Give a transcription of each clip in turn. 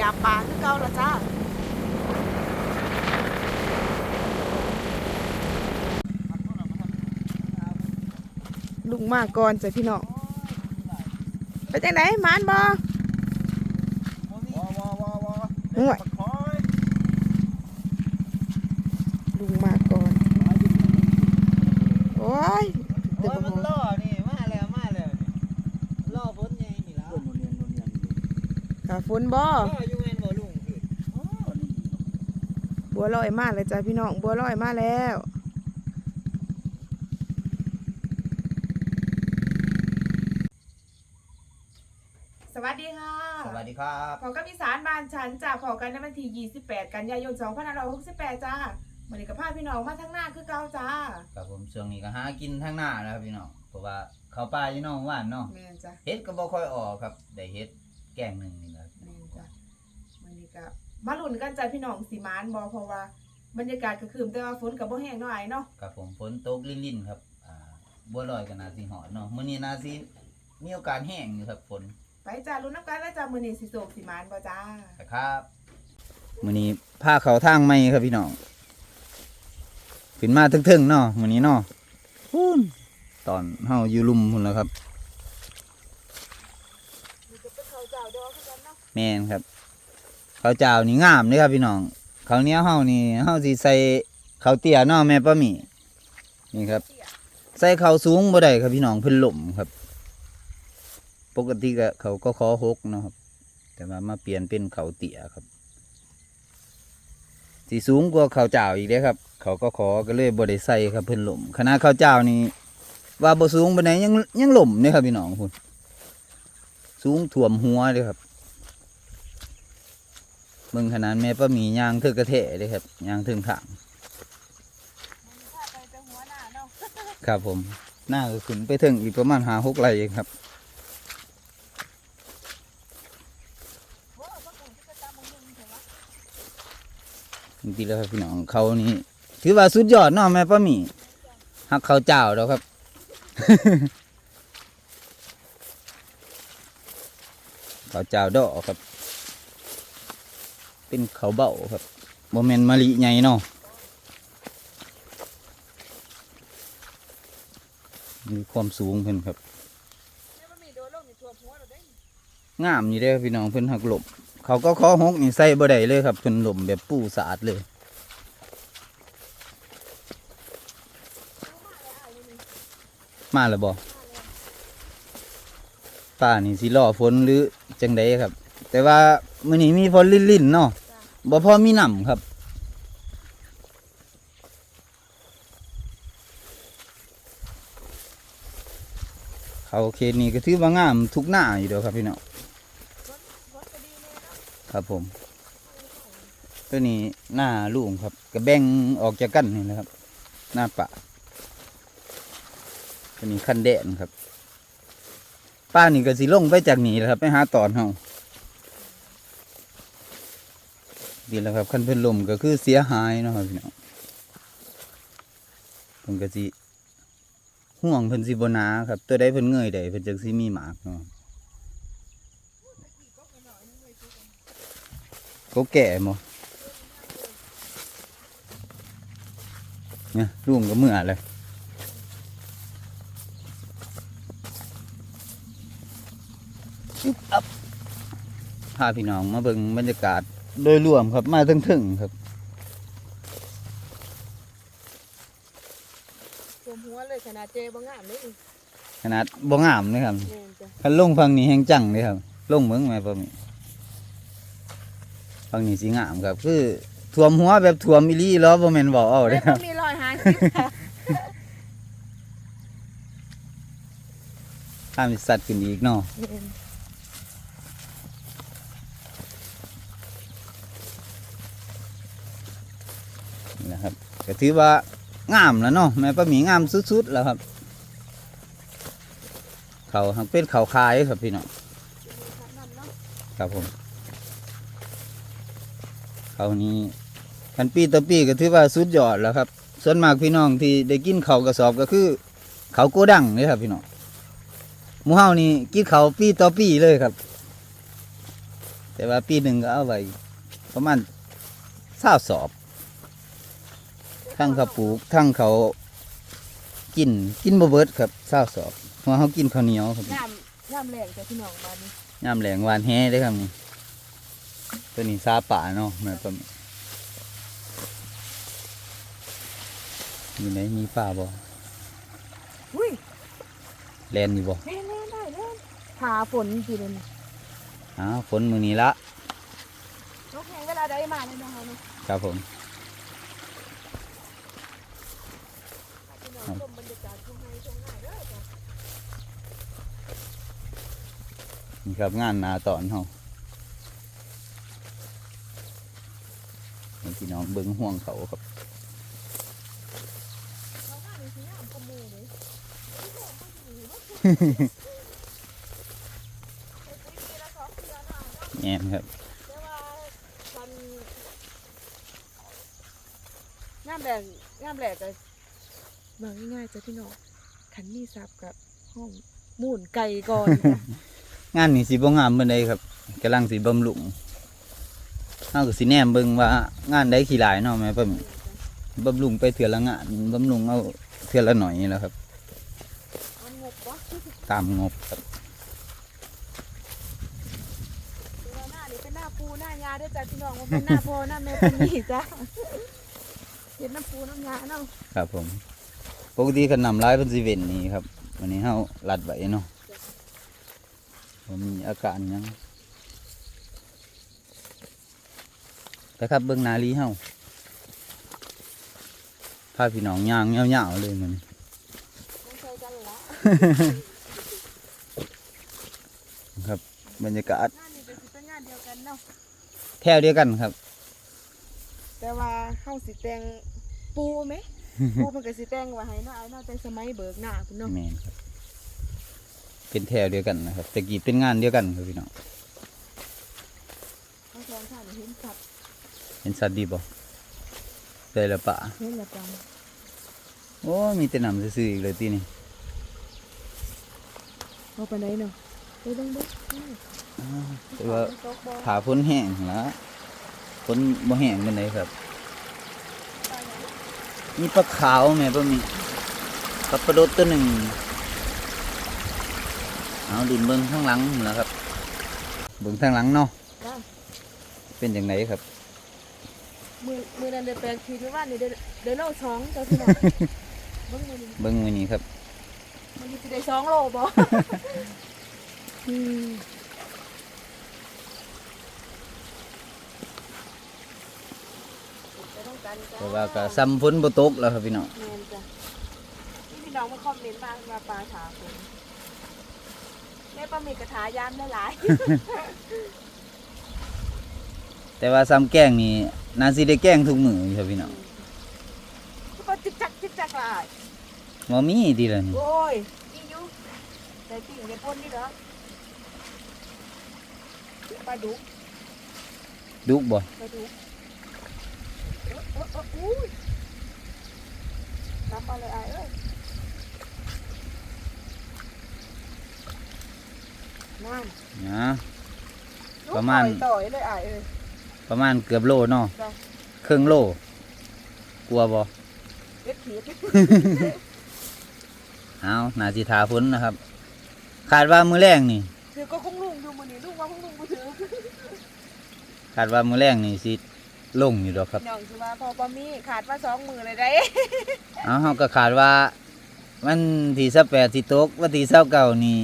ยาปลาคือเก่าละจ้าลุงมาก่อนจ้ะพี่น้องไปจังไหนมานบอห่วยลุงมาก่อน โอ้ยเดี๋ยวมันล่อนี่มาแล้วมาแล้วล่อฝนยัญ่นี่แล้วฝนบ่ วลอยมาเลยจ้ะพี่น้องบัวลอยมาแล้วสวัสดีค่ะสวัสดีครับพอกับอีสานบ้านฉันจ้ะพอกันในวันที่ 28 กันยายน 2568 จ้าวันนี้กับพาพี่น้องมาทั้งหน้าคือเก่าจ้าครับผมช่วงนี้ก็หากินทั้งหน้าแล้วครับพี่น้อง เพราะว่าเขาวป่าอยู่น้องว่านเนาะแม่นจ้ะเฮ็ดก็บ่ค่อยออกครับ ได้เฮ็ดแกงหนึ่งนี่แหละแม่นจ้ะวันนี้ก็ มาลุ้นกันจ้ะพี่น้องสิมานบ่เพราะว่า บรรยากาศก็คืมแต่ว่าฝนก็บ่แห้งเนาะไอ้เนาะครับผมฝนตกลิ่นๆครับอ่าบัวลอยก็น่าสิหอดเนาะมื้อนี้น่าสิมีโอกาสแห้งอยู่ครับฝนไปจ้ะลุ้นน้ำกันแล้วจ้ะมื้อนี้สิโศกสิมานบ่จ้าครับมื้อนี้พาเขาทางใหม่ครับพี่น้องขึ้นมาถึงๆเนาะมื้อนี้เนาะพูนตอนเฮาอยู่ลุมพุ่นแล้วครับนี่ก็เป็นเขาเจ้าดอกคือกันเนาะแม่นครับ ข้าวเจ้านี่งามเลยครับพี่น้องข้าวเหนียวเฮานี่เฮาสิใส่ข้าวเตี้ยเนาะแม่ป้าหมี่นี่ครับ ใส่ข้าวสูงบ่ได้ครับพี่น้องเพิ่นหล่มครับ ปกติก็เขาก็ขอหกเนาะครับ แต่ว่ามาเปลี่ยนเป็นข้าวเตี้ยครับสิสูงกว่าข้าวเจ้าอีกเด้ครับ เขาก็ขอก็เลยบ่ได้ใส่ครับเพิ่นหล่มคณะข้าวเจ้านี่ว่าบ่สูงปานใดยังยังหล่มเนี่ยครับพี่น้องพุ่นสูงท่วมหัวเลยครับ เบิ่งขนาดแม่ป้าหมียางคือกระเทะเลยครับยางถึงขางครับผมหน้าก็ขึ้นไปถึงอีกประมาณหาหกไร่เองครับโอ้บ่คงจะตางมึงเถอะวะจริงๆแล้วครับพี่น้องเขานี่ถือว่าสุดยอดเนาะแม่ป้าหมีหักเขาเจ้าแล้วครับเขาเจ้าดอกครับ เป็นเขาเบาครับโมเมนมะลิใหญ่เนาะมีความสูงเพิ่นครับงนี่ท่วมหัวเราได้งามอยู่เด้พี่น้องเพิ่นหักหลบเขาก็ข้อหกนี่ใส่บ่ได้เลยครับเพิ่นหลบแบบปูสะอาดเลยมาแล้วบ่ป้านี่สิรอฝนหรือจังไดครับ แต่ว่า มื้อนี้มีฝนลิ่นๆเนาะบ่พอมีน้ำครับ เขาเขตนี้ก็ถือว่างามทุกหน้าอยู่เด้อครับพี่น้องรถก็ดีเนาะครับผม ตัวนี้หน้าลุงครับก็แบ่งออกจากกันนี่แหละครับ หน้าปะตัวนี้คันแดนครับป้านี่ก็สิลงไปจากนี่แหละครับ ไปหาตอนเฮา ดีแล้วครับคันเพิ่นลมก็คือเสียหายนะครับพี่น้องเพิ่นก็สิห่วงเพิ่นสิบนาครับ ตัวใดเพิ่นเงยได้เพิ่นจังสิมีหมากเนาะเขาแก่หมดเนี่ยลุงก็เมื่อเลยอึ๊บอับพาพี่น้องมาเบิ่งบรรยากาศ โดยรวมครับมาถึงๆครับท่วมหัวเลยขนาดเจบ่งามเลยขนาดบ่งามเลยครับแม่นจ้ะคันลงฟังนี้แห้งจังเลยครับ ลงเมืองแม่ปะมีฟังนี้สิงามครับ คือท่วมหัวแบบท่วมอีหลีล้อบ่แม่นบ่เอาเด้ไม่คต้รัอบงมีรอยหาสิค่ะถ้ามีสัตว์ขึ้นอีกเนาะแม่นนี่นะครับ ก็ถือว่างามแล้วเนาะแม่ป้าหมีงามสุดๆแล้วครับ เขาหักเป็นเขาคายครับพี่น้องครับผม เขานี้พันปีต่อปีก็ถือว่าสุดยอดแล้วครับ ส่วนมากพี่น้องที่ได้กินเขากระสอบก็คือ เขาโกดังเลยครับพี่น้องมูเฮานี่กินเขาปีต่อปีเลยครับ แต่ว่าปีหนึ่งก็เอาไว้ประมาณเศร้าสอบ ทั้งเขาปลูกทั้งเขากินกินบ่เบิดครับเศร้าสอบเพราะเขากินข้าวเหนียวครับน้ำน้ำแรงจ้ะพี่น้องมานี่ยามแหลงหวานแฮ่ได้อครับนี่ตัวนี้ซาป่าเนาะแม่ปะอยู่ไหนมีป่าบ่อุ้ยแลนอยู่บ่เล่นเล่นได้เล่นหาฝนกี่เดือนอ้าวฝนมื้อนี้ละนกแหงเวลาได้มาเลยนะคะเนาะครับผม พี่น้องชมบรรยากาศช่วงไห้ช่วงหน้าเด้อจ้ะ นี่ครับงานหนาตอนเฮาให้พี่น้องเบิ่งห่วงเขาครับเราว่านี่สิงามกว่าหมู่เลยไปปีละสองเดือนเอาเนาะแง่นครับแต่ว่ามันงามแดงงามแหลกก็บางง่ายๆจ้ะพี่น้องขันมีซับกับห้องหมุนไก่ก่อนจ้ะ งานนี้สิบ่งามเมื่อใดครับกำลังสิบำรุงเฮาก็สิแนมเบิ่งว่างานใดขี้หลายเนาะแม่เพิ่นบำรุงไปเทื่อละงานบำรุงเอาเทื่อละหน่อยนี่แหละครับมันงบวะตามงบครับเวลาหน้านี่เป็นหน้าปูหน้ายาด้วยจ้ะพี่น้องมันเป็นหน้าพ่อหน้าแม่เป็นนี่จ้ะเห็นน้ำปูน้ำยาเนาะครับผม ปกติคันนำร้ายเพิ่นสิเว้นนี่ครับวันนี้เฮาลัดไว้เนาะบ่ มีอาการหยังไปครับเบิ่งนาลีเฮาพาพี่น้องย่างยาวๆเลยมันไม่ใช่กันละครับบรรยากาศงานนี่เป็นสิเป็นงานเดียวกันเนาะแถวเดียวกันครับ แต่ว่าเข้าสิแต่งปูไหมปูมันก็สิแต่งไว้ให้เนาะไอ้เนาะแต่สมัยเบิกหน้าพุ่นเนาะแม่นครับ เป็นแถวเดียวกันนะครับแต่กี้เป็นงานเดียวกันครับพี่น้องเขาสองท่านเห็นสัตว์เห็นสัตว์ดีบ่ได้ละปะเห็นและจังโอ้มีแต่นำซื่อๆอีกเลยที่นี่เอาไปไหนเนาะไปเบิ่งเบิ่งอืมแต่ว่าตกบ่ถาพ้นแห้งละพ้นบ่แห้งเป็นไดครับมีปลาขาวแม่ป่ะมีปลาปลาโดดตัวหนึ่ง เอาดินเบิ้งข้างหลังนั่นแหละครับ เบิ้งข้างหลังเนาะจ้ะเป็นอย่างไรครับ มือมือนั้นเดือนแปลงคือว่านี่เดือนเดือนโลสองจ้ะพี่น้องเบิ่งมือนี้เบิ้งมือนี้ครับมันสิได้สองโลบ่อืมไปต้องกันจ้ะเพราะว่าก็ซ้ำฝนบ่ตกแล้วครับพี่น้องแม่นจ้ะนี่พี่น้องมาคอมเมนต์มาว่าปลาถาผม แม่ปลาหมีกระถายามหลายแต่ว่าซ้ำแกล้งนี่นาสิได้แกล้งทุกมืออยู่ครับพี่น้องๆก็จิกจักจิกจักหลายบ่มีดีแล้วนี่โอ้ยกินอยู่แต่กินในพ่นนี่เหรอปลาดุกดุบ่ปลาดุกเอ้อเอ้อเอ้ออุ้ยน้ำปลาเลยอายเอ้ย นั่นนะลูกประมาณต่อยๆเลยอายเอ้ยประมาณเกือบโลเนาะจ้ะครึ่งโลกลัวบ่เล็ดขีดเอานาสิทาฝนนะครับคาดว่ามื้อแรงนี่ถือก็คงลุงดูมันนี่ลุงว่าคงลุงมาถือคาดว่ามื้อแรงนี่สิลงอยู่ดอกครับน้องคือว่าพอปามีขาดมาสองมือเลยได้เอาเฮาก็คาดว่า วันที่28สิตกวันที่29นี่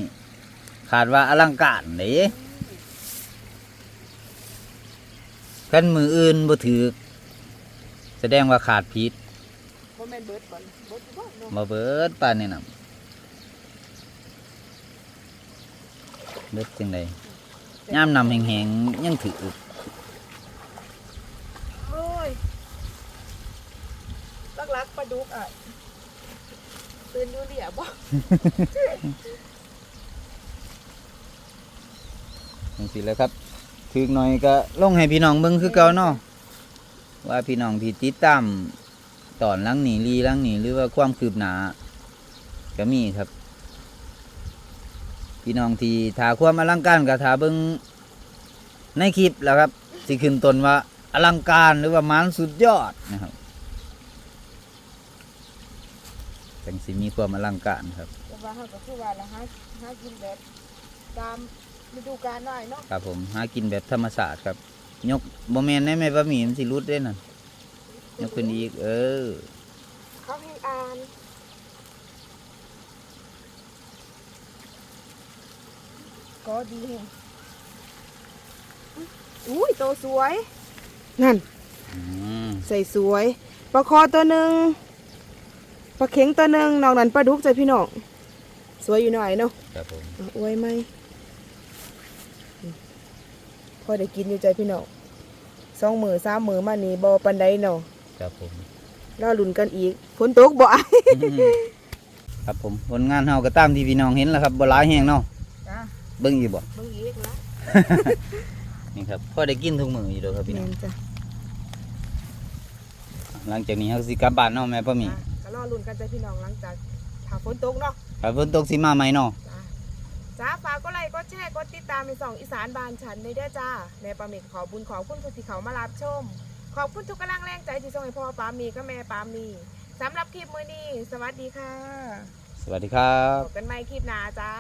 คาดว่าอลังการเด้คันมืออื่นบ่ถือแสดงว่าขาดผิดบ่แม่นเบิดบ่เบิดบ่เนาะบ่เบิดปานนี้นำเบิดจังไดยามนำแห้งๆยังถือโอ้ยลักลักๆปลาดุกอะตื่นอยู่เหลี่ยบ่ จังซี่แหล้วครับถึกหน่อยก็ลงให้พี่น้องเบิ่งคือเก่าเนาะว่าพี่น้องที่ติดตามตอนลังหนี้ลีลังหนีหรือว่าความคืบหนาก็มีครับ พี่น้องที่ถาความอลังการก็ถาเบิ่งในคลิปแล้วครับสิขึ้นตนว่าอลังการหรือว่ามันสุดยอดนะครับจังสิมีความอลังการครับแต่ว่าเฮาก็คือว่าละหาหากินแบบตาม ฤดูกาลหน่อยเนาะครับผมหากินแบบธรรมศาสตร์ครับ ยกบ่แม่นได้แม่บะหมี่มันสิรุดได้นั่นยกขึ้นอีก เออ เขาให้อ่านก็ดีแฮงอุ้ยโตสวย นั่น อืมใส่สวยปลาคอตัวหนึ่งปลาเข็งตัวหนึ่งนอกนั้นปลาดุกจ้ะพี่น้องสวยอยู่หน่อยเนาะครับผม อะอวยไหมอืม พอได้กินอยู่ใจพี่น้องสองมือสามมือมานี่บอปันไดเนาะครับผมรอลุ่นกันอีกฝนตกบ่อ้ายครับผมผลงานเฮาก็ตามที่พี่น้องเห็นแล้วครับบ่หลายแฮงเนาะจ้าเบิ่งอีกบ่ เบิ่งอีกนะนี่ครับพอได้กินทุกมื้ออยู่เด้อครับพี่น้องแม่นจ้ะหลังจากนี้เฮาสิกลับบ้านเนาะแม่ป้าหมีอะก็รอลุ่นกันใจพี่น้องหลังจากถ้าฝนตกเนาะถ้าฝนตกสิมาใหม่เนาะจ้า จ้าฝากก็ไลค์ก็แชร์ก็ติดตามในสองอีสานบานฉันในเด้อจ้าแม่ปามีขอบุญขอบคุณผู้ที่เขามารับชม ขอบคุณทุกกำลังแรงใจที่ส่งให้พ่อปามีก็แม่ปามีสำหรับคลิปมื้อนี้ สวัสดีค่ะ สวัสดีครับ พบกันใหม่คลิปหน้าจ้า